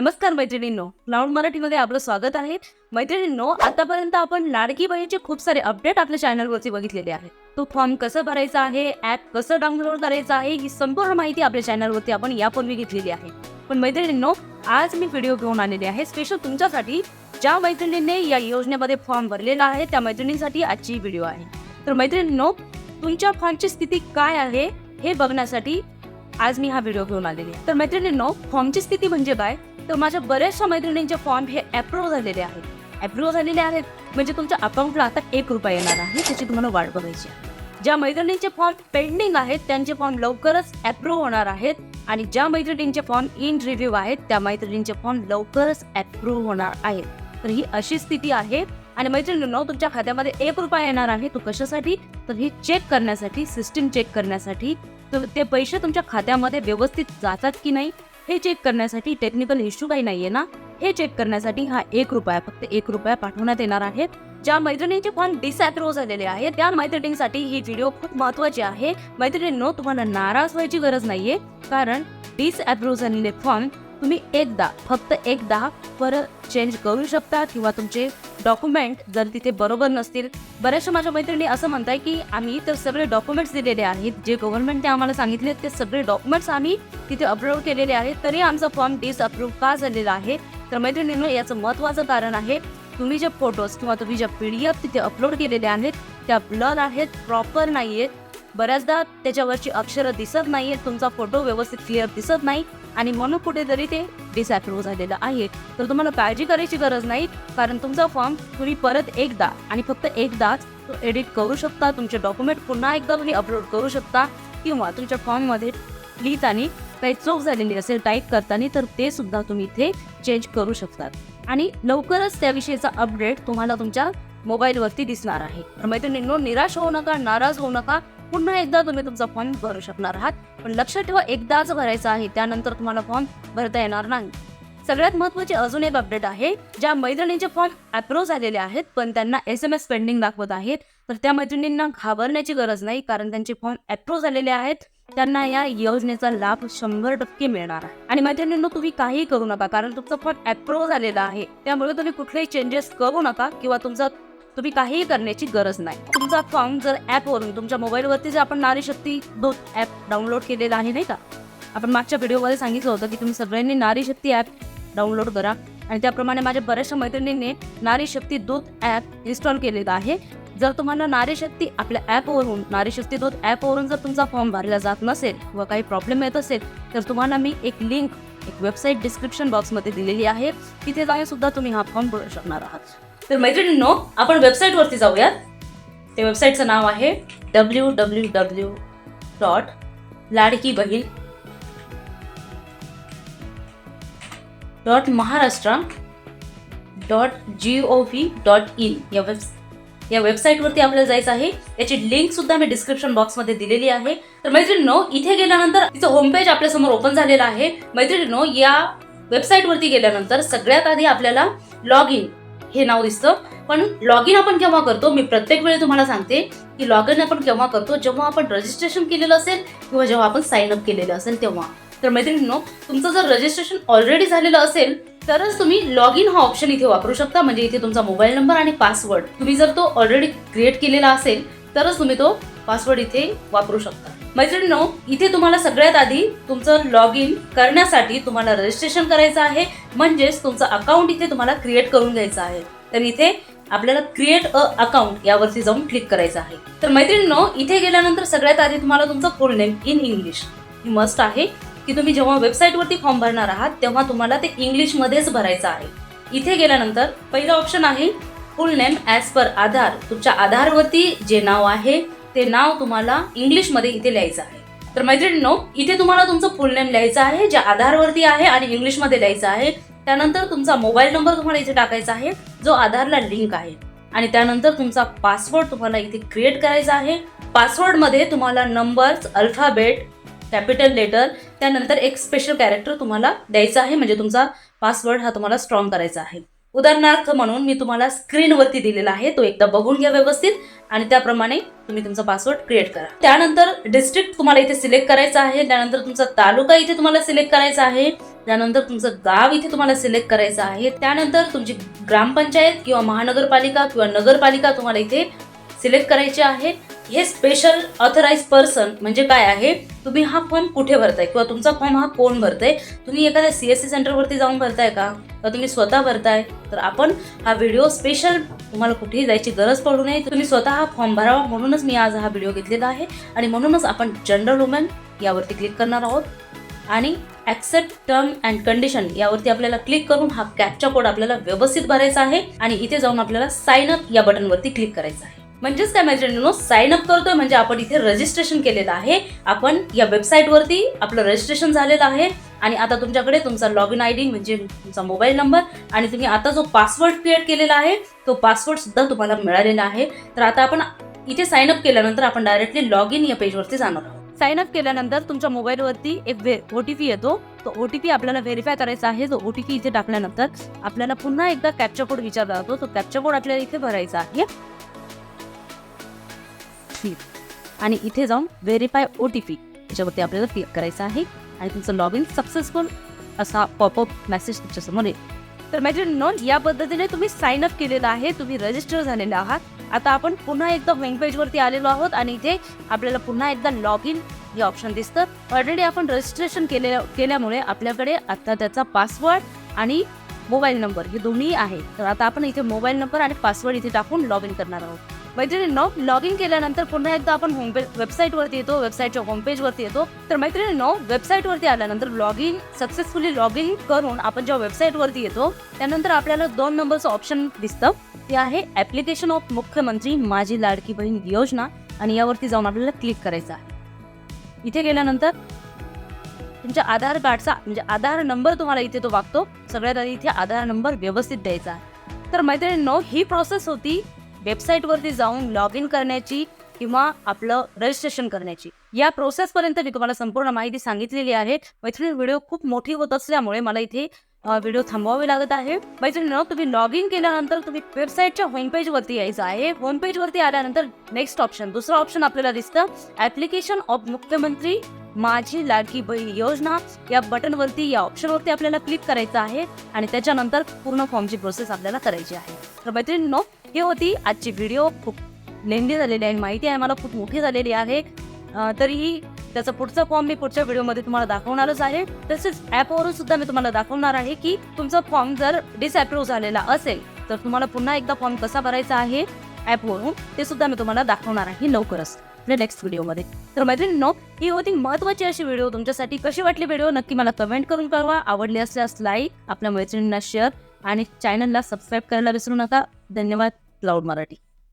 नमस्कार मैत्रिणींनो. क्लाउड मराठीमध्ये आपलं स्वागत आहे. मैत्रिणींनो आतापर्यंत आपण लाडकी बहिणीचे खूप सारे अपडेट आपल्या चॅनलवरती बघितलेले आहे तो फॉर्म कसं भरायचा आहे ऍप कसं डाउनलोड करायचं आहे ही संपूर्ण माहिती आपल्या चॅनलवरती आपण यापूर्वी घेतलेली आहे. पण मैत्रिणींनो आज मी व्हिडिओ घेऊन आलेले आहे स्पेशल तुमच्यासाठी ज्या मैत्रिणींनी या योजनेमध्ये फॉर्म भरलेला आहे त्या मैत्रिणींसाठी आजची व्हिडिओ आहे. तर मैत्रिणींनो तुमच्या फॉर्मची स्थिती काय आहे हे बघण्यासाठी आज मी हा व्हिडिओ घेऊन आलेली आहे. तर मैत्रिणींनो फॉर्मची स्थिती म्हणजे काय? तर माझ्या बऱ्याचशा मैत्रिणींचे फॉर्म हे अप्रूव्ह झालेले आहेत. अप्रूव्ह झालेले आहेत म्हणजे तुमच्या अकाउंटला आता एक रुपया येणार आहे त्याची तुम्हाला वाट बघायची आहे. ज्या मैत्रिणींचे फॉर्म पेंडिंग आहेत त्यांचे फॉर्म लवकरच अप्रूव्ह होणार आहेत आणि ज्या मैत्रिणींचे फॉर्म इन रिव्ह्यू आहेत त्या मैत्रिणींचे फॉर्म लवकरच अप्रूव्ह होणार आहेत. तर ही अशी स्थिती आहे आणि मैत्रिणींनो तुमच्या खात्यामध्ये एक रुपया येणार आहे तो कशासाठी? तर हे चेक करण्यासाठी सिस्टीम चेक करण्यासाठी. तर ते पैसे तुमच्या खात्यामध्ये व्यवस्थित जातात की नाही? हे चेक करण्यासाठी टेक्निकल इश्यू काही नाहीये ना? हे चेक करण्यासाठी हा एक रुपया फक्त एक रुपया पाठवण्यात येणार आहे. ज्या मैत्रिणींचे फॉर्म डिसॅप्रो झालेले आहे त्या मैत्रिणींसाठी ही व्हिडिओ खूप महत्वाची आहे. मैत्रिणींनो तुम्हाला नाराज व्हायची गरज नाहीये कारण डिसअप्रूव्ह झालेले फॉर्म तुम्ही एकदा फक्त एकदा परत चेंज करू शकता किंवा तुमचे डॉक्युमेंट जर तिथे बरोबर नसतील. बऱ्याचशा माझ्या मैत्रिणी असं म्हणताय की आम्ही तर सगळे डॉक्युमेंट्स दिलेले आहेत. जे गव्हर्नमेंटने आम्हाला सांगितले ते सगळे डॉक्युमेंट्स आम्ही तिथे अपलोड केलेले आहेत. तरी आमचा फॉर्म डिसअप्रूव्ह का झालेला आहे? तर मैत्रिणींनो याचं महत्त्वाचं कारण आहे तुम्ही जे फोटोज किंवा तुम्ही ज्या पी डी एफ तिथे अपलोड केलेले आहेत त्या ब्लर आहेत प्रॉपर नाही आहेत बऱ्याचदा त्याच्यावरची अक्षरं दिसत नाही आहेत तुमचा फोटो व्यवस्थित क्लिअर दिसत नाही आणि म्हणून कुठेतरी ते डिसअप्रूव्ह झालेलं आहे. तर तुम्हाला काळजी करायची गरज नाही कारण तुमचा फॉर्म तुम्ही परत एकदा आणि फक्त एकदाच तो एडिट करू शकता तुमचे डॉक्युमेंट पुन्हा एकदा तुम्ही अपलोड करू शकता किंवा तुमच्या फॉर्ममध्ये लिहिताना काही चूक झालेली असेल टाईप करताना तर ते सुद्धा तुम्ही इथे चेंज करू शकतात. आणि लवकरच त्याविषयीचा अपडेट तुम्हाला तुमच्या मोबाईलवरती दिसणार आहे. मैत्रिणींनो निराश होऊ नका नाराज होऊ नका. पुन्हा एकदा तुम्ही तुमचा फॉर्म भरू शकणार आहात. पण लक्षात ठेवा एकदाच भरायचा आहे त्यानंतर तुम्हाला फॉर्म भरता येणार नाही. सगळ्यात महत्त्वाचे अजून एक अपडेट आहे ज्या मैत्रिणींचे फॉर्म अप्रूव्ह झालेले आहेत पण त्यांना एस एम एस पेंडिंग दाखवत आहेत. तर त्या मैत्रिणींना घाबरण्याची गरज नाही कारण त्यांचे फॉर्म अप्रूव्ह झालेले आहेत. त्यांना या योजनेचा लाभ शंभर टक्के मिळणार आहे. आणि मैत्रिणींनो तुम्ही काही करू नका कारण तुमचा फॉर्म अप्रूव्ह झालेला आहे. त्यामुळे तुम्ही कुठलेही चेंजेस करू नका किंवा तुमचा तुम्ही काहीही करण्याची गरज नाही. तुमचा फॉर्म जर ॲपवरून तुमच्या मोबाईलवरती जर आपण नारी शक्ती दोन ॲप डाउनलोड केलेला आहे नाही का? आपण मागच्या व्हिडिओमध्ये सांगितलं होतं की तुम्ही सगळ्यांनी नारी शक्ती ॲप डाउनलोड करा आणि त्याप्रमाणे माझ्या बऱ्याचशा मैत्रिणींनी नारी शक्ती दूत ॲप इन्स्टॉल केलेलं आहे. जर तुम्हाला नारी शक्ती आपल्या ॲपवरून नारी शक्ती दूत ॲपवरून जर तुमचा फॉर्म भरला जात नसेल व काही प्रॉब्लेम येत असेल तर तुम्हाला मी एक लिंक एक वेबसाईट डिस्क्रिप्शन बॉक्समध्ये दिलेली आहे. तिथे जाऊन सुद्धा तुम्ही हा फॉर्म भरू शकणार आहात. तर मैत्रिणींनो आपण वेबसाईटवरती जाऊयात. ते वेबसाईटचं नाव आहे W W W dot Ladki Bahin dot Maharashtra dot G O V dot in या वेब या वेबसाईटवरती आपल्याला जायचं आहे. याची लिंकसुद्धा मी डिस्क्रिप्शन बॉक्समध्ये दिलेली आहे. तर मैत्रिणींनो इथे गेल्यानंतर तिचं होमपेज आपल्यासमोर ओपन झालेलं आहे. मैत्रिणींनो या वेबसाईटवरती गेल्यानंतर सगळ्यात आधी आपल्याला लॉग इन हे नाव दिसतं. पण लॉग इन आपण केव्हा करतो? मी प्रत्येक वेळी तुम्हाला सांगते की लॉग इन आपण केव्हा करतो? जेव्हा आपण रजिस्ट्रेशन केलेलं असेल किंवा जेव्हा आपण साईन अप केलेलं असेल तेव्हा. तर मैत्रिणींनो तुमचं जर रजिस्ट्रेशन ऑलरेडी झालेलं असेल तरच तुम्ही लॉग इन हा ऑप्शन इथे वापरू शकता. म्हणजे इथे तुमचा मोबाईल नंबर आणि पासवर्ड तुम्ही जर तो ऑलरेडी क्रिएट केलेला असेल तरच तुम्ही तो पासवर्ड इथे वापरू शकता. मैत्रिणींनो इथे तुम्हाला सगळ्यात आधी तुमचं लॉग इन करण्यासाठी तुम्हाला रजिस्ट्रेशन करायचं आहे. म्हणजेच तुमचं अकाउंट इथे तुम्हाला क्रिएट करून घ्यायचं आहे. तर इथे आपल्याला क्रिएट अ अकाउंट यावरती जाऊन क्लिक करायचं आहे. तर मैत्रिणींनो इथे गेल्यानंतर सगळ्यात आधी तुम्हाला तुमचं फुल नेम इन इंग्लिश ही मस्ट आहे की तुम्ही जेव्हा वेबसाईटवरती फॉर्म भरणार आहात तेव्हा तुम्हाला ते इंग्लिशमध्येच भरायचं आहे. इथे गेल्यानंतर पहिलं ऑप्शन आहे फुल नेम ॲज पर आधार. तुमच्या आधारवरती जे नाव आहे ते नाव तुम्हाला इंग्लिशमध्ये इथे लिहायचं आहे. तर मैत्रिणींनो इथे तुम्हाला तुमचं फुल नेम लिहायचं आहे जे आधारवरती आहे आणि इंग्लिशमध्ये लिहायचं आहे. त्यानंतर तुमचा मोबाईल नंबर तुम्हाला इथे टाकायचा आहे जो आधारला लिंक आहे. आणि त्यानंतर तुमचा पासवर्ड तुम्हाला इथे क्रिएट करायचा आहे. पासवर्डमध्ये तुम्हाला नंबर्स अल्फाबेट कॅपिटल लेटर त्यानंतर एक स्पेशल कॅरेक्टर तुम्हाला द्यायचा आहे. म्हणजे तुमचा पासवर्ड हा तुम्हाला स्ट्रॉंग करायचा आहे. उदाहरणार्थ म्हणून मी तुम्हाला स्क्रीनवरती दिलेला आहे तो एकदा बघून घ्या व्यवस्थित आणि त्याप्रमाणे तुम्ही तुमचा पासवर्ड क्रिएट करा. त्यानंतर डिस्ट्रिक्ट तुम्हाला इथे सिलेक्ट करायचा आहे त्यानंतर तुमचा तालुका इथे तुम्हाला सिलेक्ट करायचा आहे त्यानंतर तुमचं गाव इथे तुम्हाला सिलेक्ट करायचं आहे त्यानंतर तुमची ग्रामपंचायत किंवा महानगरपालिका किंवा नगरपालिका तुम्हाला इथे सिलेक्ट करायची आहे. हे स्पेशल ऑथराइज पर्सन म्हणजे काय आहे? तुम्ही हा फॉर्म कुठे भरताय? किंवा तुमचा फॉर्म हा कोण भरताय? तुम्ही एखाद्या सी एस सी सेंटरवरती जाऊन भरताय का? तुम्ही स्वतः भरताय? तर आपण हा व्हिडिओ स्पेशल तुम्हाला कुठेही जायची गरज पडू नये. तुम्ही स्वतः हा फॉर्म भरावा म्हणूनच मी आज हा व्हिडिओ घेतलेला आहे. आणि म्हणूनच आपण जनरल वुमेन यावरती क्लिक करणार आहोत. आणि ॲक्सेप्ट टर्म अँड कंडिशन यावरती आपल्याला क्लिक करून हा कॅपचा कोड आपल्याला व्यवस्थित भरायचा आहे. आणि इथे जाऊन आपल्याला साइन अप या बटनवरती क्लिक करायचं आहे. म्हणजेच काय मैत्रिणींनो साईन अप करतोय म्हणजे आपण इथे रजिस्ट्रेशन केलेलं आहे. आपण या वेबसाईटवरती आपलं रजिस्ट्रेशन झालेलं आहे. आणि आता तुमच्याकडे तुमचा लॉग इन आय डी म्हणजे तुमचा मोबाईल नंबर आणि तुम्ही आता जो पासवर्ड क्रिएट केलेला आहे तो पासवर्ड सुद्धा तुम्हाला मिळालेला आहे. तर आता आपण इथे साईन अप केल्यानंतर आपण डायरेक्टली लॉग इन या पेजवरती जाणार आहोत. साईन अप केल्यानंतर तुमच्या मोबाईलवरती एक वे ओ टी पी येतो. तो ओ टी पी आपल्याला व्हेरीफाय करायचा आहे. जो ओ टी पी इथे टाकल्यानंतर आपल्याला पुन्हा एकदा कॅप्चा कोड विचारला जातो. तो कॅप्चा कोड आपल्याला इथे भरायचा आहे. ठीक. आणि इथे जाऊन व्हेरीफाय ओ टी पी याच्यावरती आपल्याला क्लिक करायचं आहे. आणि तुमचं लॉग इन सक्सेसफुल असा पॉपअप मेसेज तुमच्यासमोर येईल. तर नॉन या पद्धतीने तुम्ही साइन अप केलेलं आहे. तुम्ही रजिस्टर झालेले आहात. आता आपण पुन्हा एकदा मेन पेजवरती आलेलो आहोत आणि इथे आपल्याला पुन्हा एकदा लॉग इन हे ऑप्शन दिसतं. ऑलरेडी आपण रजिस्ट्रेशन केले केल्यामुळे आपल्याकडे आता त्याचा पासवर्ड आणि मोबाईल नंबर हे दोन्ही आहे. तर आता आपण इथे मोबाईल नंबर आणि पासवर्ड इथे टाकून लॉग इन करणार आहोत. मैत्रिणींनो लॉग इन केल्यानंतर पुन्हा एकदा आपण होम वेबसाईटवरती येतो वेबसाईटच्या होमपेजवरती येतो. तर मैत्रिणींनो वेबसाईटवरती आल्यानंतर log in successfully log in करून आपण जेव्हा वेबसाईटवरती येतो त्यानंतर आपल्याला दोन नंबरचं ऑप्शन दिसतं. ते आहे ॲप्लिकेशन ऑफ मुख्यमंत्री माझी लाडकी बहीण योजना आणि यावरती जाऊन आपल्याला क्लिक करायचं आहे. इथे गेल्यानंतर तुमच्या आधार कार्डचा म्हणजे आधार नंबर तुम्हाला इथे तो वागतो. सगळ्यात आधी इथे आधार नंबर व्यवस्थित द्यायचा आहे. तर मैत्रिणींनो ही प्रोसेस होती वेबसाईटवरती जाऊन लॉग इन करण्याची किंवा आपलं रजिस्ट्रेशन करण्याची. या प्रोसेसपर्यंत मी तुम्हाला संपूर्ण माहिती सांगितलेली आहे. मैत्रिणी व्हिडिओ खूप मोठी होत असल्यामुळे मला इथे व्हिडिओ थांबवावे लागत आहे. मैत्रिणी तुम्ही लॉग इन केल्यानंतर तुम्ही वेबसाईटच्या होम पेजवरती यायचं आहे. होम पेजवरती आल्यानंतर नेक्स्ट ऑप्शन दुसरं ऑप्शन आपल्याला दिसतं. ॲप्लिकेशन ऑफ मुख्यमंत्री माझी लाडकी बहीण योजना. या बटनवरती या ऑप्शनवरती आपल्याला क्लिक करायचं आहे आणि त्याच्यानंतर पूर्ण फॉर्मची प्रोसेस आपल्याला करायची आहे. तर मैत्रिणींनो ही होती. आजची व्हिडिओ खूप लेंदी झालेली आहे. माहिती आहे मला खूप मोठी झालेली आहे. तरीही त्याचा पुढचा फॉर्म मी पुढच्या व्हिडिओमध्ये तुम्हाला दाखवणारच आहे. तसेच ॲपवरून सुद्धा मी तुम्हाला दाखवणार आहे की तुमचा फॉर्म जर डिसअप्रूव्ह झालेला असेल तर तुम्हाला पुन्हा एकदा फॉर्म कसा भरायचा आहे ॲपवरून ते सुद्धा मी तुम्हाला दाखवणार आहे लवकरच. आपल्या नेक्स्ट व्हिडिओमध्ये तर मैत्रिणींनो ही होती महत्वाची अशी व्हिडिओ तुमच्यासाठी कशी वाटली व्हिडिओ नक्की मला कमेंट करून कळवा. आवडली असल्यास लाईक आपल्या मैत्रिणींना शेअर आणि चॅनलला सबस्क्राईब करायला विसरू नका. धन्यवाद क्लाउड मराठी.